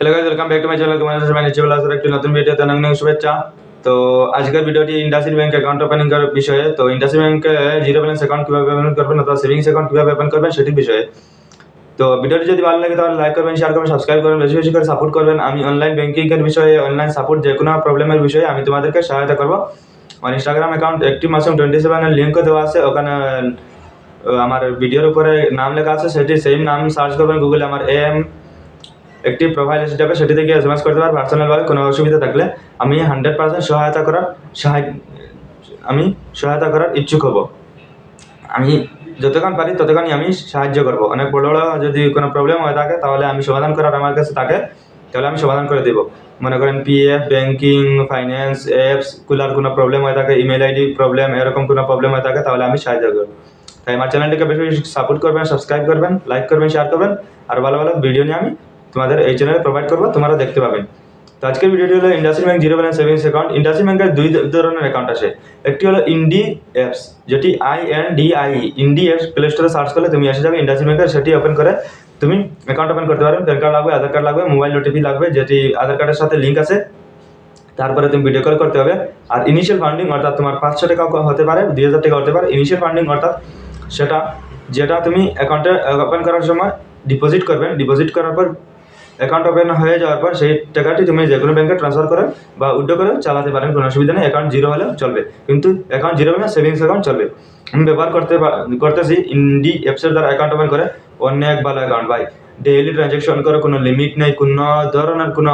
Hello guys welcome back to my channel তোমার সাথে চেবল আসার একটি নতুন ভিডিওতে অনেক অনেক শুভেচ্ছা। তো আজকের ভিডিওটি ইন্ডাসিন ব্যাংক অ্যাকাউন্ট ওপেনিং করার বিষয়ে। তো ইন্ডাসিন ব্যাংকে জিরো ব্যালেন্স অ্যাকাউন্ট কীভাবে ওপেন করবেন অথবা সেভিংস অ্যাকাউন্ট কীভাবে ওপেন করবেন সেটির বিষয়ে। তো ভিডিওটি যদি ভালো লাগে, তাহলে লাইক করবেন শেয়ার করবেন সাবস্ক্রাইব করবেন, বেশি বেশি করে সাপোর্ট করবেন। আমি অনলাইন ব্যাংকিংয়ের বিষয়ে অনলাইন সাপোর্ট যে কোনো প্রবলেমের বিষয়ে আমি তোমাদেরকে সহায়তা করব। আমার ইনস্টাগ্রাম অ্যাকাউন্ট একটি মাসুম টোয়েন্টি সেভেনের লিঙ্কও দেওয়া আছে। ওখানে আমার ভিডিওর উপরে নাম লেখা আছে। সেটি সেম নাম সার্চ করবেন গুগলে আমার এম একটি প্রোফাইল এসে যাবে সেটি থেকে এস এম এস করতে পারবে পার্সোনালভাবে কোনো অসুবিধা থাকলে আমি হান্ড্রেড পার্সেন্ট সহায়তা করার সাহায্য, আমি সহায়তা করার ইচ্ছুক হব। আমি যতক্ষণ পারি ততক্ষণই আমি সাহায্য করব। অনেক বড় বড় যদি কোনো প্রবলেম হয়ে থাকে তাহলে আমি সমাধান করার আমার কাছে থাকে, তাহলে আমি সমাধান করে দেবো। মনে করেন পিএফ ব্যাংকিং ফাইন্যান্স অ্যাপস কুলার কোনো প্রবলেম হয়ে থাকে ইমেল আইডি প্রবলেম এরকম কোনো প্রবলেম হয়ে থাকে তাহলে আমি সাহায্য করব। তাই আমার চ্যানেলটিকে বেশি বেশি সাপোর্ট করবেন সাবস্ক্রাইব করবেন লাইক করবেন শেয়ার করবেন, আর ভালো ভালো ভিডিও নিয়ে আমি তোমাদের এই চ্যানেলে প্রোভাইড করব তোমরা দেখতে পাবেন তো আজকের ভিডিওটি হলো IndusInd bank zero balance savings account IndusInd ব্যাংকের দুই ধরনের অ্যাকাউন্ট আছে। একটি হলো ইন্ডি অ্যাপস যেটি I N D I Indie apps play স্টোরে সার্চ করলে তুমি এসে যাবে ইন্ডাসিন ব্যাংকের সেটি ওপেন করে তুমি অ্যাকাউন্ট ওপেন করতে পারবে। প্যান কার্ড লাগবে আধার কার্ড লাগবে মোবাইল ওটিপি লাগবে, যেটি আধার কার্ডের সাথে লিঙ্ক আছে। তারপরে তুমি ভিডিও কল করতে হবে আর ইনিশিয়াল ফান্ডিং অর্থাৎ তোমার পাঁচশো টাকা হতে পারে, দুই হাজার টাকা হতে পারে। ইনিশিয়াল ফান্ডিং অর্থাৎ সেটা, যেটা তুমি অ্যাকাউন্টে ওপেন করার সময় ডিপোজিট করবেন ডিপোজিট করার পর অ্যাকাউন্ট ওপেন হয়ে যাওয়ার পর সেই টাকাটি তুমি যে কোনো ব্যাংকে ট্রান্সফার করে বা উইড্রো করে চালাতে পারেন, কোনো অসুবিধা নেই। অ্যাকাউন্ট জিরো হলেও চলবে। কিন্তু অ্যাকাউন্ট জিরো হলে সেভিংস অ্যাকাউন্ট চলবে। আমি ব্যবহার করতে করতেছি ইন্ডি অ্যাপসের দ্বারা অ্যাকাউন্ট ওপেন করে। অনেক ভালো অ্যাকাউন্ট ভাই। ডেইলি ট্রানজ্যাকশন করে, কোনো লিমিট নেই, কোনো ধরনের কোনো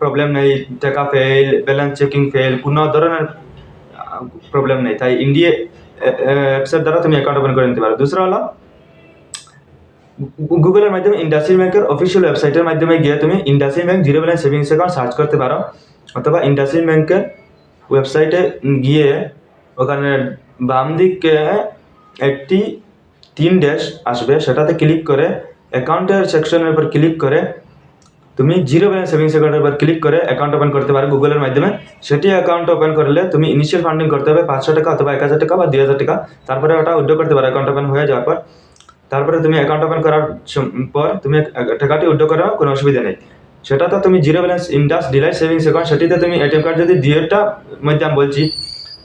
প্রবলেম নেই। টাকা ফেল ব্যালেন্স চেকিং ফেল কোনো ধরনের প্রবলেম নেই। তাই ইন্ডিয়া অ্যাপসের দ্বারা তুমি অ্যাকাউন্ট ওপেন করে নিতে পারো। দুসরা হলো গুগলের মাধ্যমে ইন্ডাসিন ব্যাংকের অফিসিয়াল ওয়েবসাইটের মাধ্যমে গিয়ে তুমি IndusInd bank zero balance savings account search করতে পারো। অথবা ইন্ডাসিন ব্যাংকের ওয়েবসাইটে গিয়ে ওখানে বাম দিকে একটি তিন ড্যাশ আসবে, সেটাতে ক্লিক করে অ্যাকাউন্টের সেকশনের উপর ক্লিক করে তুমি জিরো ব্যালেন্স সেভিংস অ্যাকাউন্টের উপর ক্লিক করে অ্যাকাউন্ট ওপেন করতে পারো গুগলের মাধ্যমে। সেটি অ্যাকাউন্ট ওপেন করলে তুমি ইনিশিয়াল ফান্ডিং করতে হবে পাঁচশো টাকা অথবা এক হাজার টাকা বা দুই হাজার টাকা। তারপরে ওটা উইড্রো করতে পারো অ্যাকাউন্ট ওপেন হয়ে যাওয়ার পর। তারপরে তুমি অ্যাকাউন্ট ওপেন করার পর তুমি টাকাটি উইড্রো করার কোনো অসুবিধা নেই। সেটা তো তুমি zero balance Indus Delight savings account সেটিতে তুমি এটিএম কার্ড যদি দুইটা মধ্যে আমি বলছি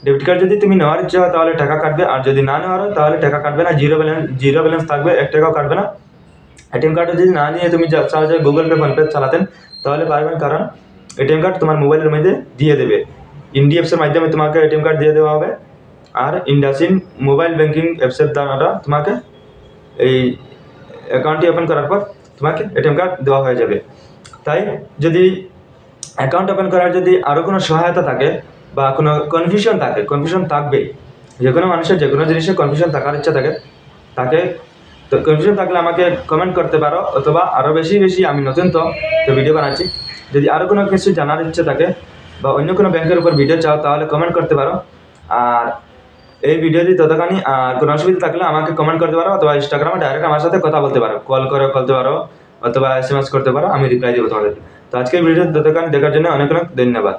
ডেবিট কার্ড যদি তুমি নেওয়ার ইচ্ছা হয় তাহলে টাকা কাটবে, আর যদি না নেওয়ার হয় তাহলে টাকা কাটবে না জিরো ব্যালেন্স জিরো ব্যালেন্স থাকবে, এক টাকাও কাটবে না। এটিএম কার্ড যদি না নিয়ে তুমি যা- গুগল পে ফোনপে চালাতেন, তাহলে পারবেন, কারণ এটিএম কার্ড তোমার মোবাইলের মধ্যে দিয়ে দেবে। ইন্ডি অ্যাপসের মাধ্যমে তোমাকে এটিএম কার্ড দিয়ে দেওয়া হবে। আর ইন্ডাসিন মোবাইল ব্যাঙ্কিং অ্যাপসের দ্বারা তোমাকে এই অ্যাকাউন্টটি ওপেন করার পর তোমাকে এটিএম কার্ড দেওয়া হয়ে যাবে। তাই যদি অ্যাকাউন্ট ওপেন করার যদি আরও কোনো সহায়তা থাকে বা কোনো কনফিউশন থাকে কনফিউশন থাকবেই যে কোনো মানুষের যে কোনো জিনিসে কনফিউশন থাকার ইচ্ছা থাকে, তাকে তো কনফিউশন থাকলে আমাকে কমেন্ট করতে পারো অথবা আরও বেশি বেশি আমি নতুন তো তো ভিডিও বানাচ্ছি। যদি আরও কোনো কিছু জানার ইচ্ছে থাকে বা অন্য কোনো ব্যাংকের উপর ভিডিও চাও তাহলে কমেন্ট করতে পারো। আর এই ভিডিওটি ততখানি আর কোনো অসুবিধা থাকলে আমাকে কমেন্ট করতে পারো অথবা ইনস্টাগ্রামে ডাইরেক্ট আমার সাথে কথা বলতে পারো। কল করে বলতে পারো অথবা এস এম এস করতে পারো, আমি রিপ্লাই দেবো তোমাদের তো আজকের ভিডিও ততখানি দেখার জন্য অনেক অনেক ধন্যবাদ।